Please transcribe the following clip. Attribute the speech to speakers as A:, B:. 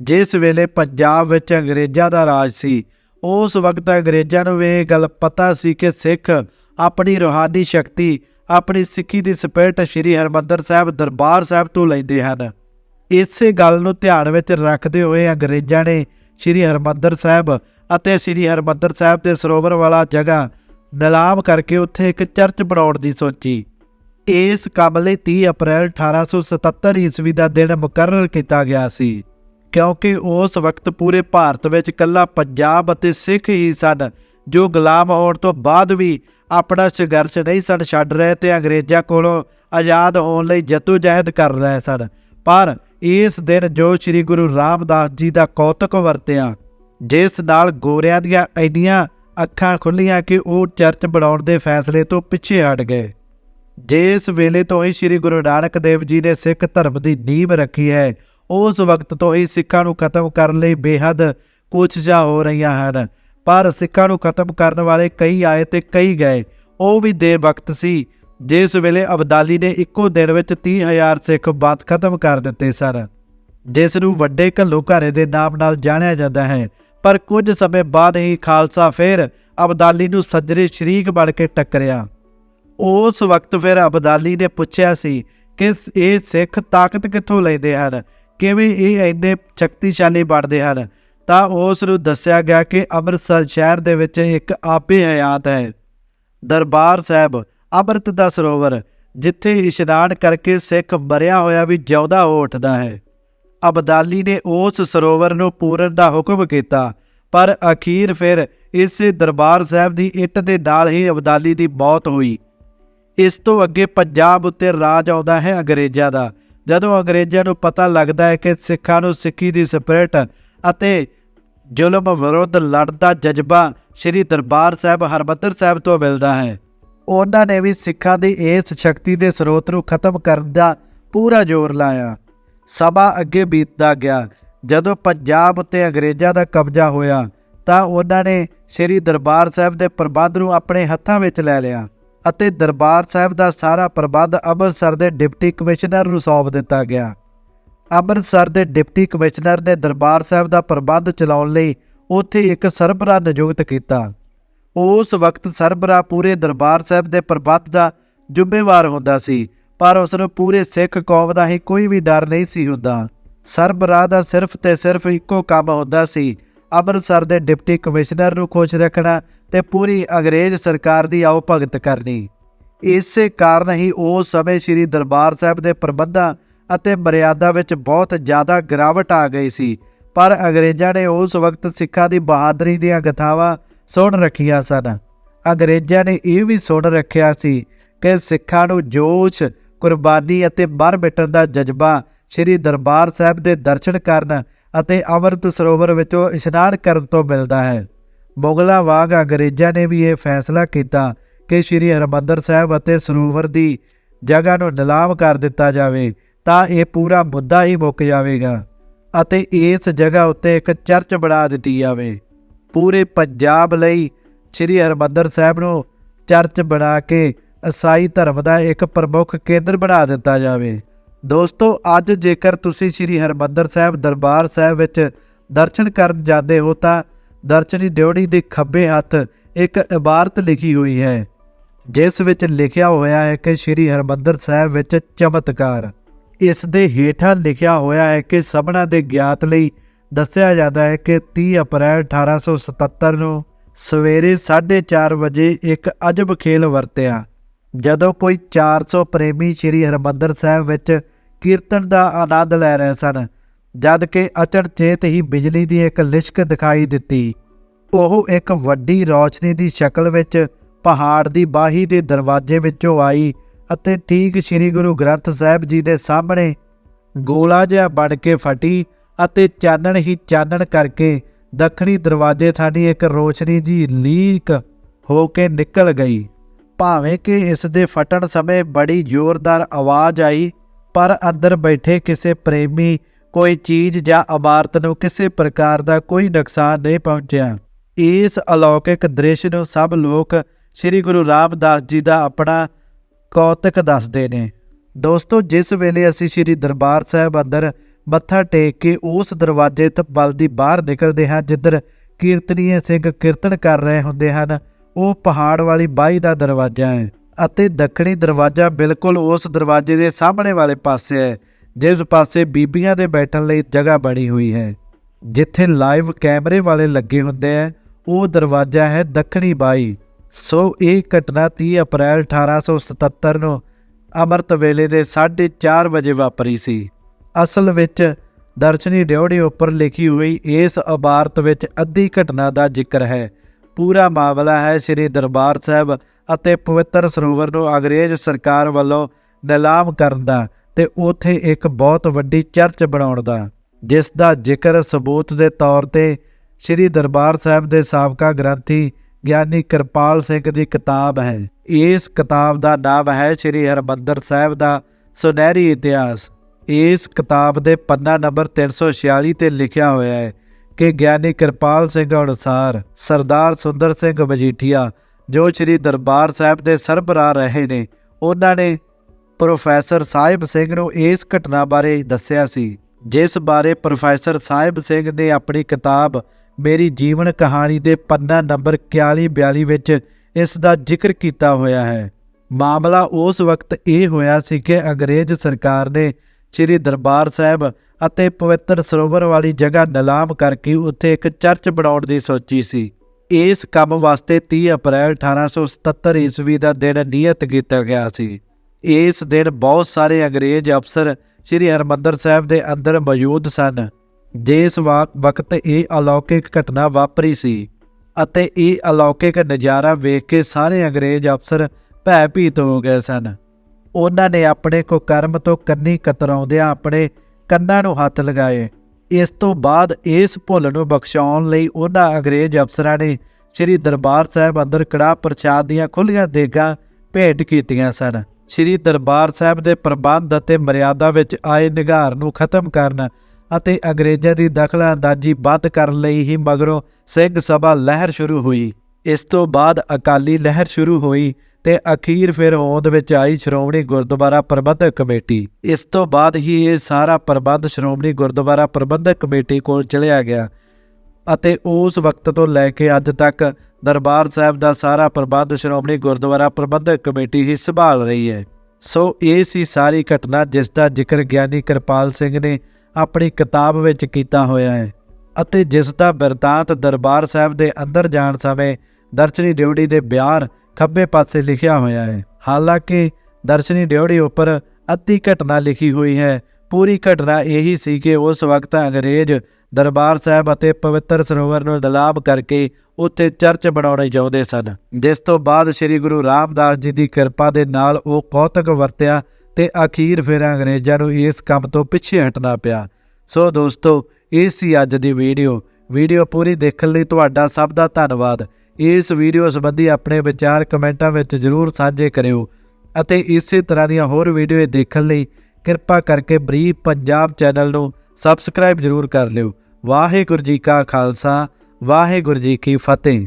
A: ਜਿਸ ਵੇਲੇ ਪੰਜਾਬ ਵਿੱਚ ਅੰਗਰੇਜ਼ਾਂ ਦਾ ਰਾਜ ਸੀ, ਉਸ ਵਕਤ ਅੰਗਰੇਜ਼ਾਂ ਨੂੰ ਵੀ ਇਹ ਗੱਲ ਪਤਾ ਸੀ ਕਿ ਸਿੱਖ ਆਪਣੀ ਰੂਹਾਨੀ ਸ਼ਕਤੀ, ਆਪਣੀ ਸਿੱਖੀ ਦੀ ਸਪਿਰਟ ਸ੍ਰੀ ਹਰਮੰਦਰ ਸਾਹਿਬ ਦਰਬਾਰ ਸਾਹਿਬ ਤੋਂ ਲੈਂਦੇ ਹਨ। ਇਸੇ ਗੱਲ ਨੂੰ ਧਿਆਨ ਵਿੱਚ ਰੱਖਦੇ ਹੋਏ ਅੰਗਰੇਜ਼ਾਂ ਨੇ ਸ੍ਰੀ ਹਰਮੰਦਰ ਸਾਹਿਬ ਅਤੇ ਸ੍ਰੀ ਹਰਮੰਦਰ ਸਾਹਿਬ ਦੇ ਸਰੋਵਰ ਵਾਲਾ ਜਗ੍ਹਾ ਨਿਲਾਮ ਕਰਕੇ ਉੱਥੇ ਇੱਕ ਚਰਚ ਬਣਾਉਣ ਦੀ ਸੋਚੀ। ਇਸ ਕੰਮ ਲਈ 30 ਅਪ੍ਰੈਲ 1877 ਈਸਵੀ ਦਾ ਦਿਨ ਮੁਕਰਰ ਕੀਤਾ ਗਿਆ ਸੀ। ਕਿਉਂਕਿ ਉਸ ਵਕਤ ਪੂਰੇ ਭਾਰਤ ਵਿੱਚ ਇਕੱਲਾ ਪੰਜਾਬ ਅਤੇ ਸਿੱਖ ਹੀ ਸਨ, ਜੋ ਗੁਲਾਮ ਹੋਣ ਤੋਂ ਬਾਅਦ ਵੀ ਆਪਣਾ ਸੰਘਰਸ਼ ਨਹੀਂ ਸਨ ਛੱਡ ਰਹੇ ਤੇ ਅੰਗਰੇਜ਼ਾਂ ਕੋਲੋਂ ਆਜ਼ਾਦ ਹੋਣ ਲਈ ਜਦੋਜਹਿਦ ਕਰ ਰਹੇ ਸਨ। ਪਰ ਇਸ ਦਿਨ ਜੋ ਸ੍ਰੀ ਗੁਰੂ ਰਾਮਦਾਸ ਜੀ ਦਾ ਕੌਤਕ ਵਰਤਿਆ, ਜਿਸ ਨਾਲ ਗੋਰਿਆਂ ਦੀਆਂ ਐਡੀਆਂ ਅੱਖਾਂ ਖੁੱਲੀਆਂ ਕਿ ਉਹ ਚਰਚ ਬਣਾਉਣ ਦੇ ਫੈਸਲੇ ਤੋਂ ਪਿੱਛੇ ਹਟ ਗਏ। ਜਿਸ ਵੇਲੇ ਤੋਂ ਹੀ ਸ੍ਰੀ ਗੁਰੂ ਨਾਨਕ ਦੇਵ ਜੀ ਨੇ ਸਿੱਖ ਧਰਮ ਦੀ ਨੀਂਹ ਰੱਖੀ ਹੈ ਉਸ ਵਕਤ ਤੋਂ ਹੀ ਸਿੱਖਾਂ ਨੂੰ ਖਤਮ ਕਰਨ ਲਈ ਬੇਹੱਦ ਕੋਸ਼ਿਸ਼ਾਂ ਹੋ ਰਹੀਆਂ ਹਨ। ਪਰ ਸਿੱਖਾਂ ਨੂੰ ਖਤਮ ਕਰਨ ਵਾਲੇ ਕਈ ਆਏ ਤੇ ਕਈ ਗਏ। ਉਹ ਵੀ ਦੇ ਵਕਤ ਸੀ। ਜਿਸ ਵੇਲੇ ਅਬਦਾਲੀ ਨੇ ਇੱਕੋ ਦਿਨ ਵਿੱਚ 30000 ਸਿੱਖ ਬਾਤ ਖਤਮ ਕਰ ਦਿੱਤੇ ਸਨ। ਜਿਸ ਨੂੰ ਵੱਡੇ ਘੱਲੂਘਾਰੇ ਦੇ ਨਾਮ ਨਾਲ ਜਾਣਿਆ ਜਾਂਦਾ ਹੈ। ਪਰ ਕੁਝ ਸਮੇਂ ਬਾਅਦ ਹੀ ਖਾਲਸਾ ਫਿਰ ਅਬਦਾਲੀ ਨੂੰ ਸੱਜਰੇ ਸ਼ਰੀਕ ਬਣ ਕੇ ਟੱਕਰਿਆ। ਉਸ ਵਕਤ ਫਿਰ ਅਬਦਾਲੀ ਨੇ ਪੁੱਛਿਆ ਸੀ ਕਿ ਇਹ ਸਿੱਖ ਤਾਕਤ ਕਿੱਥੋਂ ਲੈਂਦੇ ਹਨ? ਕਿਵੇਂ ਇਹ ਇੰਨੇ ਸ਼ਕਤੀਸ਼ਾਲੀ ਬਣਦੇ ਹਨ? ਤਾਂ ਉਸ ਨੂੰ ਦੱਸਿਆ ਗਿਆ ਕਿ ਅੰਮ੍ਰਿਤਸਰ ਸ਼ਹਿਰ ਦੇ ਵਿੱਚ ਇੱਕ ਆਪੇ ਹਯਾਤ ਹੈ। ਦਰਬਾਰ ਸਾਹਿਬ, ਅੰਮ੍ਰਿਤ ਦਾ ਸਰੋਵਰ, ਜਿੱਥੇ ਇਸ਼ਨਾਨ ਕਰਕੇ ਸਿੱਖ ਮਰਿਆ ਹੋਇਆ ਵੀ ਜਿਉਂਦਾ ਹੋ ਉੱਠਦਾ ਹੈ। ਅਬਦਾਲੀ ਨੇ ਉਸ ਸਰੋਵਰ ਨੂੰ ਪੂਰਨ ਦਾ ਹੁਕਮ ਕੀਤਾ, ਪਰ ਅਖੀਰ ਫਿਰ ਇਸੇ ਦਰਬਾਰ ਸਾਹਿਬ ਦੀ ਇੱਟ ਦੇ ਨਾਲ ਹੀ ਅਬਦਾਲੀ ਦੀ ਮੌਤ ਹੋਈ। ਇਸ ਤੋਂ ਅੱਗੇ ਪੰਜਾਬ ਉੱਤੇ ਰਾਜ ਆਉਂਦਾ ਹੈ ਅੰਗਰੇਜ਼ਾਂ ਦਾ। ਜਦੋਂ ਅੰਗਰੇਜ਼ਾਂ ਨੂੰ ਪਤਾ ਲੱਗਦਾ ਹੈ ਕਿ ਸਿੱਖਾਂ ਨੂੰ ਸਿੱਖੀ ਦੀ ਸਪਿਰਟ ਅਤੇ ਜ਼ੁਲਮ ਵਿਰੁੱਧ ਲੜਦਾ ਜਜ਼ਬਾ ਸ੍ਰੀ ਦਰਬਾਰ ਸਾਹਿਬ ਹਰਮੰਦਰ ਸਾਹਿਬ ਤੋਂ ਮਿਲਦਾ ਹੈ। ਉਹਨਾਂ ਨੇ ਵੀ ਸਿੱਖਾਂ ਦੀ ਇਸ ਸ਼ਕਤੀ ਦੇ ਸਰੋਤ ਨੂੰ ਖਤਮ ਕਰਨ ਦਾ ਪੂਰਾ ਜ਼ੋਰ ਲਾਇਆ। ਸਭਾ ਅੱਗੇ ਬੀਤਦਾ ਗਿਆ। ਜਦੋਂ ਪੰਜਾਬ ਉੱਤੇ ਅੰਗਰੇਜ਼ਾਂ ਦਾ ਕਬਜ਼ਾ ਹੋਇਆ ਤਾਂ ਉਹਨਾਂ ਨੇ ਸ੍ਰੀ ਦਰਬਾਰ ਸਾਹਿਬ ਦੇ ਪ੍ਰਬੰਧ ਨੂੰ ਆਪਣੇ ਹੱਥਾਂ ਵਿੱਚ ਲੈ ਲਿਆ। ਅਤੇ ਦਰਬਾਰ ਸਾਹਿਬ ਦਾ ਸਾਰਾ ਪ੍ਰਬੰਧ ਅੰਮ੍ਰਿਤਸਰ ਦੇ ਡਿਪਟੀ ਕਮਿਸ਼ਨਰ ਨੂੰ ਸੌਂਪ ਦਿੱਤਾ ਗਿਆ। ਅੰਮ੍ਰਿਤਸਰ ਦੇ ਡਿਪਟੀ ਕਮਿਸ਼ਨਰ ਨੇ ਦਰਬਾਰ ਸਾਹਿਬ ਦਾ ਪ੍ਰਬੰਧ ਚਲਾਉਣ ਲਈ ਉੱਥੇ ਇੱਕ ਸਰਬਰਾਹ ਨਿਯੁਕਤ ਕੀਤਾ। ਉਸ ਵਕਤ ਸਰਬਰਾਹ ਪੂਰੇ ਦਰਬਾਰ ਸਾਹਿਬ ਦੇ ਪ੍ਰਬੰਧ ਦਾ ਜ਼ਿੰਮੇਵਾਰ ਹੁੰਦਾ ਸੀ, ਪਰ ਉਸ ਨੂੰ ਪੂਰੇ ਸਿੱਖ ਕੌਮ ਦਾ ਹੀ ਕੋਈ ਵੀ ਡਰ ਨਹੀਂ ਸੀ ਹੁੰਦਾ। ਸਰਬਰਾਹ ਦਾ ਸਿਰਫ ਤੇ ਸਿਰਫ ਇੱਕੋ ਕੰਮ ਹੁੰਦਾ ਸੀ ਅੰਮ੍ਰਿਤਸਰ ਦੇ ਡਿਪਟੀ ਕਮਿਸ਼ਨਰ ਨੂੰ ਖੁਸ਼ ਰੱਖਣਾ ਤੇ ਪੂਰੀ ਅੰਗਰੇਜ਼ ਸਰਕਾਰ ਦੀ ਆਓ ਭਗਤ ਕਰਨੀ। ਇਸੇ ਕਾਰਨ ਹੀ ਉਸ ਸਮੇਂ ਸ੍ਰੀ ਦਰਬਾਰ ਸਾਹਿਬ ਦੇ ਪ੍ਰਬੰਧਾਂ ਅਤੇ ਮਰਿਆਦਾ ਵਿੱਚ ਬਹੁਤ ਜ਼ਿਆਦਾ ਗਿਰਾਵਟ ਆ ਗਈ ਸੀ, ਪਰ ਅੰਗਰੇਜ਼ਾਂ ਨੇ ਉਸ ਵਕਤ ਸਿੱਖਾਂ ਦੀ ਬਹਾਦਰੀ ਦੀਆਂ ਗਥਾਵਾਂ ਸੁਣ ਰੱਖੀਆਂ ਸਨ। ਅੰਗਰੇਜ਼ਾਂ ਨੇ ਇਹ ਵੀ ਸੁਣ ਰੱਖਿਆ ਸੀ ਕਿ ਸਿੱਖਾਂ ਨੂੰ ਜੋਸ਼, ਕੁਰਬਾਨੀ ਅਤੇ ਮਰ ਮਿਟਣ ਦਾ ਜਜ਼ਬਾ ਸ੍ਰੀ ਦਰਬਾਰ ਸਾਹਿਬ ਦੇ ਦਰਸ਼ਨ ਕਰਨ ਅਤੇ ਅੰਮ੍ਰਿਤ ਸਰੋਵਰ ਵਿੱਚੋਂ ਇਸ਼ਨਾਨ ਕਰਨ ਤੋਂ ਮਿਲਦਾ ਹੈ। ਮੁਗਲਾਂ ਵਾਂਗ ਅੰਗਰੇਜ਼ਾਂ ਨੇ ਵੀ ਇਹ ਫੈਸਲਾ ਕੀਤਾ ਕਿ ਸ੍ਰੀ ਹਰਿਮੰਦਰ ਸਾਹਿਬ ਅਤੇ ਸਰੋਵਰ ਦੀ ਜਗ੍ਹਾ ਨੂੰ ਨਿਲਾਮ ਕਰ ਦਿੱਤਾ ਜਾਵੇ, ਤਾਂ ਇਹ ਪੂਰਾ ਮੁੱਦਾ ਹੀ ਮੁੱਕ ਜਾਵੇਗਾ ਅਤੇ ਇਸ ਜਗ੍ਹਾ ਉੱਤੇ ਇੱਕ ਚਰਚ ਬਣਾ ਦਿੱਤੀ ਜਾਵੇ। ਪੂਰੇ ਪੰਜਾਬ ਲਈ ਸ੍ਰੀ ਹਰਿਮੰਦਰ ਸਾਹਿਬ ਨੂੰ ਚਰਚ ਬਣਾ ਕੇ ਈਸਾਈ ਧਰਮ ਦਾ ਇੱਕ ਪ੍ਰਮੁੱਖ ਕੇਂਦਰ ਬਣਾ ਦਿੱਤਾ ਜਾਵੇ। ਦੋਸਤੋ, ਅੱਜ ਜੇਕਰ ਤੁਸੀਂ ਸ੍ਰੀ ਹਰਿਮੰਦਰ ਸਾਹਿਬ ਦਰਬਾਰ ਸਾਹਿਬ ਵਿੱਚ ਦਰਸ਼ਨ ਕਰਨ ਜਾਂਦੇ ਹੋ, ਤਾਂ ਦਰਸ਼ਨੀ ਡਿਉੜੀ ਦੇ ਖੱਬੇ ਹੱਥ ਇੱਕ ਇਬਾਰਤ ਲਿਖੀ ਹੋਈ ਹੈ, ਜਿਸ ਵਿੱਚ ਲਿਖਿਆ ਹੋਇਆ ਹੈ ਕਿ ਸ੍ਰੀ ਹਰਿਮੰਦਰ ਸਾਹਿਬ ਵਿੱਚ ਚਮਤਕਾਰ। ਇਸ ਦੇ ਹੇਠਾਂ ਲਿਖਿਆ ਹੋਇਆ ਹੈ ਕਿ ਸਭਨਾ ਦੇ ਗਿਆਤ ਲਈ ਦੱਸਿਆ ਜਾਂਦਾ ਹੈ ਕਿ 30 ਅਪ੍ਰੈਲ 1877 ਨੂੰ ਸਵੇਰੇ 4:30 ਵਜੇ ਇੱਕ ਅਜਬ ਖੇਲ ਵਰਤਿਆ। ਜਦੋਂ ਕੋਈ 400 ਪ੍ਰੇਮੀ ਸ੍ਰੀ ਹਰਿਮੰਦਰ ਸਾਹਿਬ ਵਿੱਚ ਕੀਰਤਨ ਦਾ ਆਨੰਦ ਲੈ ਰਹੇ ਸਨ, ਜਦ ਕਿ ਅਚਨਚੇਤ ਹੀ ਬਿਜਲੀ ਦੀ ਇੱਕ ਲਿਸ਼ਕ ਦਿਖਾਈ ਦਿੱਤੀ। ਉਹ ਇੱਕ ਵੱਡੀ ਰੌਸ਼ਨੀ ਦੀ ਸ਼ਕਲ ਵਿੱਚ ਪਹਾੜ ਦੀ ਬਾਹੀ ਦੇ ਦਰਵਾਜ਼ੇ ਵਿੱਚੋਂ ਆਈ ਅਤੇ ਠੀਕ ਸ੍ਰੀ ਗੁਰੂ ਗ੍ਰੰਥ ਸਾਹਿਬ ਜੀ ਦੇ ਸਾਹਮਣੇ ਗੋਲਾ ਜਿਹਾ ਬਣ ਕੇ ਫਟੀ ਅਤੇ ਚਾਨਣ ਹੀ ਚਾਨਣ ਕਰਕੇ ਦੱਖਣੀ ਦਰਵਾਜ਼ੇ ਥਾਣੀ ਇੱਕ ਰੋਸ਼ਨੀ ਜੀ ਲੀਕ ਹੋ ਕੇ ਨਿਕਲ ਗਈ। ਭਾਵੇਂ ਕਿ ਇਸ ਦੇ ਫਟਣ ਸਮੇਂ ਬੜੀ ਜ਼ੋਰਦਾਰ ਆਵਾਜ਼ ਆਈ ਪਰ ਅੰਦਰ ਬੈਠੇ ਕਿਸੇ ਪ੍ਰੇਮੀ ਕੋਈ ਚੀਜ਼ ਜਾਂ ਇਮਾਰਤ ਨੂੰ ਕਿਸੇ ਪ੍ਰਕਾਰ ਦਾ ਕੋਈ ਨੁਕਸਾਨ ਨਹੀਂ ਪਹੁੰਚਿਆ। ਇਸ ਅਲੌਕਿਕ ਦ੍ਰਿਸ਼ ਨੂੰ ਸਭ ਲੋਕ ਸ੍ਰੀ ਗੁਰੂ ਰਾਮਦਾਸ ਜੀ ਦਾ ਆਪਣਾ ਕੌਤਕ ਦੱਸਦੇ ਨੇ। ਦੋਸਤੋ, ਜਿਸ ਵੇਲੇ ਅਸੀਂ ਸ੍ਰੀ ਦਰਬਾਰ ਸਾਹਿਬ ਅੰਦਰ ਮੱਥਾ ਟੇਕ ਕੇ ਉਸ ਦਰਵਾਜ਼ੇ ਤੋਂ ਬਲਦੀ ਬਾਹਰ ਨਿਕਲਦੇ ਹਾਂ, ਜਿੱਧਰ ਕੀਰਤਨੀਏ ਸਿੰਘ ਕੀਰਤਨ ਕਰ ਰਹੇ ਹੁੰਦੇ ਹਨ, ਉਹ ਪਹਾੜ ਵਾਲੀ ਬਾਈ ਦਾ ਦਰਵਾਜ਼ਾ ਹੈ। ਅਤੇ ਦੱਖਣੀ ਦਰਵਾਜ਼ਾ ਬਿਲਕੁਲ ਉਸ ਦਰਵਾਜ਼ੇ ਦੇ ਸਾਹਮਣੇ ਵਾਲੇ ਪਾਸੇ ਹੈ, ਜਿਸ ਪਾਸੇ ਬੀਬੀਆਂ ਦੇ ਬੈਠਣ ਲਈ ਜਗ੍ਹਾ ਬਣੀ ਹੋਈ ਹੈ। ਜਿੱਥੇ ਲਾਈਵ ਕੈਮਰੇ ਵਾਲੇ ਲੱਗੇ ਹੁੰਦੇ ਹੈ, ਉਹ ਦਰਵਾਜ਼ਾ ਹੈ ਦੱਖਣੀ ਬਾਈ। ਸੋ ਇਹ ਘਟਨਾ 30 ਅਪ੍ਰੈਲ 1877 ਨੂੰ ਅੰਮ੍ਰਿਤ ਵੇਲੇ ਦੇ 4:30 ਵਜੇ ਵਾਪਰੀ ਸੀ। ਅਸਲ ਵਿੱਚ ਦਰਸ਼ਨੀ ਡਿਓੜੀ ਉੱਪਰ ਲਿਖੀ ਹੋਈ ਇਸ ਇਬਾਰਤ ਵਿੱਚ ਅੱਧੀ ਘਟਨਾ ਦਾ ਜ਼ਿਕਰ ਹੈ। ਪੂਰਾ ਮਾਮਲਾ ਹੈ ਸ੍ਰੀ ਦਰਬਾਰ ਸਾਹਿਬ ਅਤੇ ਪਵਿੱਤਰ ਸਰੋਵਰ ਨੂੰ ਅੰਗਰੇਜ਼ ਸਰਕਾਰ ਵੱਲੋਂ ਨਿਲਾਮ ਕਰਨ ਦਾ ਤੇ ਉਥੇ ਇੱਕ ਬਹੁਤ ਵੱਡੀ ਚਰਚ ਬਣਾਉਣ ਦਾ, ਜਿਸ ਦਾ ਜ਼ਿਕਰ ਸਬੂਤ ਦੇ ਤੌਰ ਤੇ ਸ੍ਰੀ ਦਰਬਾਰ ਸਾਹਿਬ ਦੇ ਸਾਬਕਾ ਗ੍ਰੰਥੀ ਗਿਆਨੀ ਕਿਰਪਾਲ ਸਿੰਘ ਦੀ ਕਿਤਾਬ ਹੈ। ਇਸ ਕਿਤਾਬ ਦਾ ਨਾਮ ਹੈ ਸ੍ਰੀ ਹਰਮੰਦਰ ਸਾਹਿਬ ਦਾ ਸੁਨਹਿਰੀ ਇਤਿਹਾਸ। ਇਸ ਕਿਤਾਬ ਦੇ ਪੰਨਾ ਨੰਬਰ 346 ਤੇ ਲਿਖਿਆ ਹੋਇਆ ਹੈ ਕਿ ਗਿਆਨੀ ਕਿਰਪਾਲ ਸਿੰਘ ਅਨੁਸਾਰ ਸਰਦਾਰ ਸੁੰਦਰ ਸਿੰਘ ਮਜੀਠੀਆ ਜੋ ਸ੍ਰੀ ਦਰਬਾਰ ਸਾਹਿਬ ਦੇ ਸਰਬਰਾਹ ਰਹੇ ਨੇ, ਉਹਨਾਂ ਨੇ ਪ੍ਰੋਫੈਸਰ ਸਾਹਿਬ ਸਿੰਘ ਨੂੰ ਇਸ ਘਟਨਾ ਬਾਰੇ ਦੱਸਿਆ ਸੀ, ਜਿਸ ਬਾਰੇ ਪ੍ਰੋਫੈਸਰ ਸਾਹਿਬ ਸਿੰਘ ਨੇ ਆਪਣੀ ਕਿਤਾਬ ਮੇਰੀ ਜੀਵਨ ਕਹਾਣੀ ਦੇ ਪੰਨਾ ਨੰਬਰ 41 42 ਵਿੱਚ ਇਸ ਦਾ ਜ਼ਿਕਰ ਕੀਤਾ ਹੋਇਆ ਹੈ। ਮਾਮਲਾ ਉਸ ਵਕਤ ਇਹ ਹੋਇਆ ਸੀ ਕਿ ਅੰਗਰੇਜ਼ ਸਰਕਾਰ ਨੇ ਸ੍ਰੀ ਦਰਬਾਰ ਸਾਹਿਬ ਅਤੇ ਪਵਿੱਤਰ ਸਰੋਵਰ ਵਾਲੀ ਜਗ੍ਹਾ ਨਿਲਾਮ ਕਰਕੇ ਉੱਥੇ ਇੱਕ ਚਰਚ ਬਣਾਉਣ ਦੀ ਸੋਚੀ ਸੀ। ਇਸ ਕੰਮ ਵਾਸਤੇ 30 ਅਪ੍ਰੈਲ 1877 ਈਸਵੀ ਦਾ ਦਿਨ ਨਿਯਤ ਕੀਤਾ ਗਿਆ ਸੀ। ਇਸ ਦਿਨ ਬਹੁਤ ਸਾਰੇ ਅੰਗਰੇਜ਼ ਅਫਸਰ ਸ੍ਰੀ ਹਰਮੰਦਰ ਸਾਹਿਬ ਦੇ ਅੰਦਰ ਮੌਜੂਦ ਸਨ। ਜਿਸ ਵਾ- ਵਕਤ ਇਹ ਅਲੌਕਿਕ ਘਟਨਾ ਵਾਪਰੀ ਸੀ ਅਤੇ ਇਹ ਅਲੌਕਿਕ ਨਜ਼ਾਰਾ ਵੇਖ ਕੇ ਸਾਰੇ ਅੰਗਰੇਜ਼ ਅਫਸਰ ਭੈਭੀਤ ਹੋ ਗਏ ਸਨ। ਉਹਨਾਂ ਨੇ ਆਪਣੇ ਕੋ ਕਰਮ ਤੋਂ ਕੰਨੀ ਕਤਰਾਉਂਦਿਆਂ ਆਪਣੇ ਕੰਨਾਂ ਨੂੰ ਹੱਥ ਲਗਾਏ। ਇਸ ਤੋਂ ਬਾਅਦ ਇਸ ਭੁੱਲ ਨੂੰ ਬਖਸ਼ਾਉਣ ਲਈ ਉਹਨਾਂ ਅੰਗਰੇਜ਼ ਅਫਸਰਾਂ ਨੇ ਸ੍ਰੀ ਦਰਬਾਰ ਸਾਹਿਬ ਅੰਦਰ ਕੜਾ ਪ੍ਰਸ਼ਾਦ ਦੀਆਂ ਖੁੱਲੀਆਂ ਦੇਗਾਂ ਭੇਟ ਕੀਤੀਆਂ ਸਨ। ਸ੍ਰੀ ਦਰਬਾਰ ਸਾਹਿਬ ਦੇ ਪ੍ਰਬੰਧ ਅਤੇ ਮਰਿਆਦਾ ਵਿੱਚ ਆਏ ਨਿਗਾਰ ਨੂੰ ਖਤਮ ਕਰਨ ਅਤੇ ਅੰਗਰੇਜ਼ਾਂ ਦੀ ਦਖਲਅੰਦਾਜ਼ੀ ਬੰਦ ਕਰਨ ਲਈ ਹੀ ਮਗਰੋਂ ਸਿੰਘ ਸਭਾ ਲਹਿਰ ਸ਼ੁਰੂ ਹੋਈ। ਇਸ ਤੋਂ ਬਾਅਦ ਅਕਾਲੀ ਲਹਿਰ ਸ਼ੁਰੂ ਹੋਈ ਤੇ ਅਖੀਰ ਫਿਰ ਹੋਂਦ ਵਿੱਚ ਆਈ ਸ਼੍ਰੋਮਣੀ ਗੁਰਦੁਆਰਾ ਪ੍ਰਬੰਧਕ ਕਮੇਟੀ। ਇਸ ਤੋਂ ਬਾਅਦ ਹੀ ਇਹ ਸਾਰਾ ਪ੍ਰਬੰਧ ਸ਼੍ਰੋਮਣੀ ਗੁਰਦੁਆਰਾ ਪ੍ਰਬੰਧਕ ਕਮੇਟੀ ਕੋਲ ਚਲਿਆ ਗਿਆ ਅਤੇ ਉਸ ਵਕਤ ਤੋਂ ਲੈ ਕੇ ਅੱਜ ਤੱਕ ਦਰਬਾਰ ਸਾਹਿਬ ਦਾ ਸਾਰਾ ਪ੍ਰਬੰਧ ਸ਼੍ਰੋਮਣੀ ਗੁਰਦੁਆਰਾ ਪ੍ਰਬੰਧਕ ਕਮੇਟੀ ਹੀ ਸੰਭਾਲ ਰਹੀ ਹੈ। ਸੋ ਇਹ ਸੀ ਸਾਰੀ ਘਟਨਾ ਜਿਸ ਦਾ ਜ਼ਿਕਰ ਗਿਆਨੀ ਕਿਰਪਾਲ ਸਿੰਘ ਨੇ ਆਪਣੀ ਕਿਤਾਬ ਵਿੱਚ ਕੀਤਾ ਹੋਇਆ ਹੈ ਅਤੇ ਜਿਸ ਦਾ ਬਿਰਤਾਂਤ ਦਰਬਾਰ ਸਾਹਿਬ ਦੇ ਅੰਦਰ ਜਾਣ ਸਮੇਂ ਦਰਸ਼ਨੀ ਡਿਊਟੀ ਦੇ ਬਿਆਨ ਖੱਬੇ ਪਾਸੇ ਲਿਖਿਆ ਹੋਇਆ ਹੈ। ਹਾਲਾਂਕਿ, ਦਰਸ਼ਨੀ ਡਿਊਟੀ ਉੱਪਰ ਅੱਧੀ ਘਟਨਾ ਲਿਖੀ ਹੋਈ ਹੈ। ਪੂਰੀ ਘਟਨਾ ਇਹੀ ਸੀ ਕਿ ਉਸ ਵਕਤ ਅੰਗਰੇਜ਼ ਦਰਬਾਰ ਸਾਹਿਬ ਅਤੇ ਪਵਿੱਤਰ ਸਰੋਵਰ ਨੂੰ ਦਲਾਬ ਕਰਕੇ ਉੱਥੇ ਚਰਚ ਬਣਾਉਣੇ ਚਾਹੁੰਦੇ ਸਨ। ਜਿਸ ਤੋਂ ਬਾਅਦ ਸ੍ਰੀ ਗੁਰੂ ਰਾਮਦਾਸ ਜੀ ਦੀ ਕਿਰਪਾ ਦੇ ਨਾਲ ਉਹ ਕੌਤਕ ਵਰਤਿਆ ਤੇ ਅਖੀਰ ਫਿਰ ਅੰਗਰੇਜ਼ਾਂ ਨੂੰ ਇਸ ਕੰਮ ਤੋਂ ਪਿੱਛੇ ਹਟਣਾ ਪਿਆ। ਸੋ ਦੋਸਤੋ, ਇਹ ਸੀ ਅੱਜ ਦੀ ਵੀਡੀਓ। ਵੀਡੀਓ ਪੂਰੀ ਦੇਖਣ ਲਈ ਤੁਹਾਡਾ ਸਭ ਦਾ ਧੰਨਵਾਦ। ਇਸ ਵੀਡੀਓ ਸੰਬੰਧੀ ਆਪਣੇ ਵਿਚਾਰ ਕਮੈਂਟਾਂ ਵਿੱਚ ਜ਼ਰੂਰ ਸਾਂਝੇ ਕਰਿਓ ਅਤੇ ਇਸੇ ਤਰ੍ਹਾਂ ਦੀਆਂ ਹੋਰ ਵੀਡੀਓ ਦੇਖਣ ਲਈ ਕਿਰਪਾ ਕਰਕੇ ਬਰੀਫ ਪੰਜਾਬ ਚੈਨਲ ਨੂੰ ਸਬਸਕ੍ਰਾਈਬ ਜ਼ਰੂਰ ਕਰ ਲਿਓ। ਵਾਹਿਗੁਰੂ ਜੀ ਕਾ ਖਾਲਸਾ, ਵਾਹਿਗੁਰੂ ਜੀ ਕੀ ਫਤਿਹ।